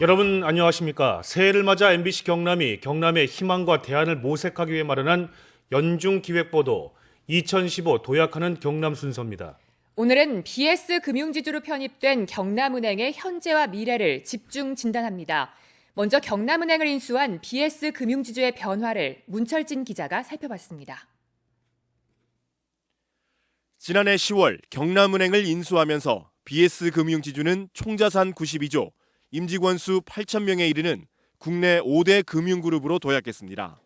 여러분 안녕하십니까? 새해를 맞아 MBC 경남이 경남의 희망과 대안을 모색하기 위해 마련한 연중 기획보도 2015 도약하는 경남 순서입니다. 오늘은 BS 금융지주로 편입된 경남은행의 현재와 미래를 집중 진단합니다. 먼저 경남은행을 인수한 BS 금융지주의 변화를 문철진 기자가 살펴봤습니다. 지난해 10월 경남은행을 인수하면서 BS 금융지주는 총자산 92조, 임직원 수 8,000명에 이르는 국내 5대 금융그룹으로 도약했습니다.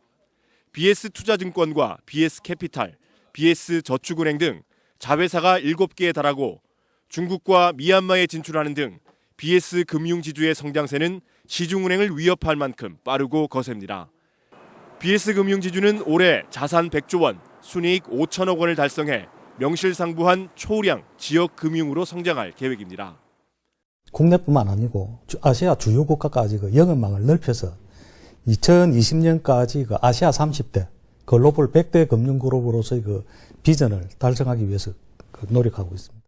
BS 투자증권과 BS 캐피탈, BS 저축은행 등 자회사가 7개에 달하고 중국과 미얀마에 진출하는 등 BS 금융지주의 성장세는 시중은행을 위협할 만큼 빠르고 거셉니다. BS 금융지주는 올해 자산 100조 원, 순이익 5천억 원을 달성해 명실상부한 초우량 지역 금융으로 성장할 계획입니다. 국내뿐만 아니고 주- 아시아 주요 국가까지 그 영업망을 넓혀서 2020년까지 그 아시아 30대 글로벌 100대 금융그룹으로서의 그 비전을 달성하기 위해서 그 노력하고 있습니다.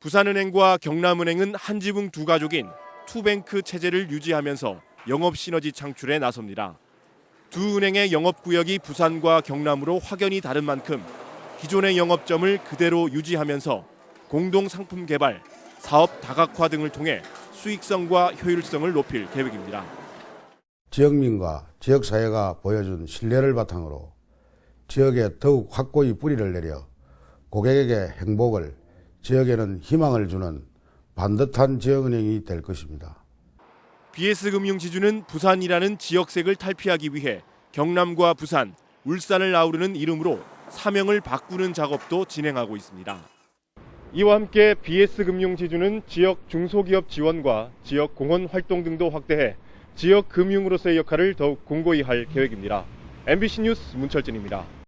부산은행과 경남은행은 한 지붕 두 가족인 투뱅크 체제를 유지하면서 영업 시너지 창출에 나섭니다. 두 은행의 영업 구역이 부산과 경남으로 확연히 다른 만큼 기존의 영업점을 그대로 유지하면서 공동 상품 개발, 사업 다각화 등을 통해 수익성과 효율성을 높일 계획입니다. 지역민과 지역사회가 보여준 신뢰를 바탕으로 지역에 더욱 확고히 뿌리를 내려 고객에게 행복을, 지역에는 희망을 주는 반듯한 지역은행이 될 것입니다. BS 금융지주는 부산이라는 지역색을 탈피하기 위해 경남과 부산, 울산을 아우르는 이름으로 사명을 바꾸는 작업도 진행하고 있습니다. 이와 함께 BS 금융지주는 지역 중소기업 지원과 지역 공헌 활동 등도 확대해 지역 금융으로서의 역할을 더욱 공고히 할 계획입니다. MBC 뉴스 문철진입니다.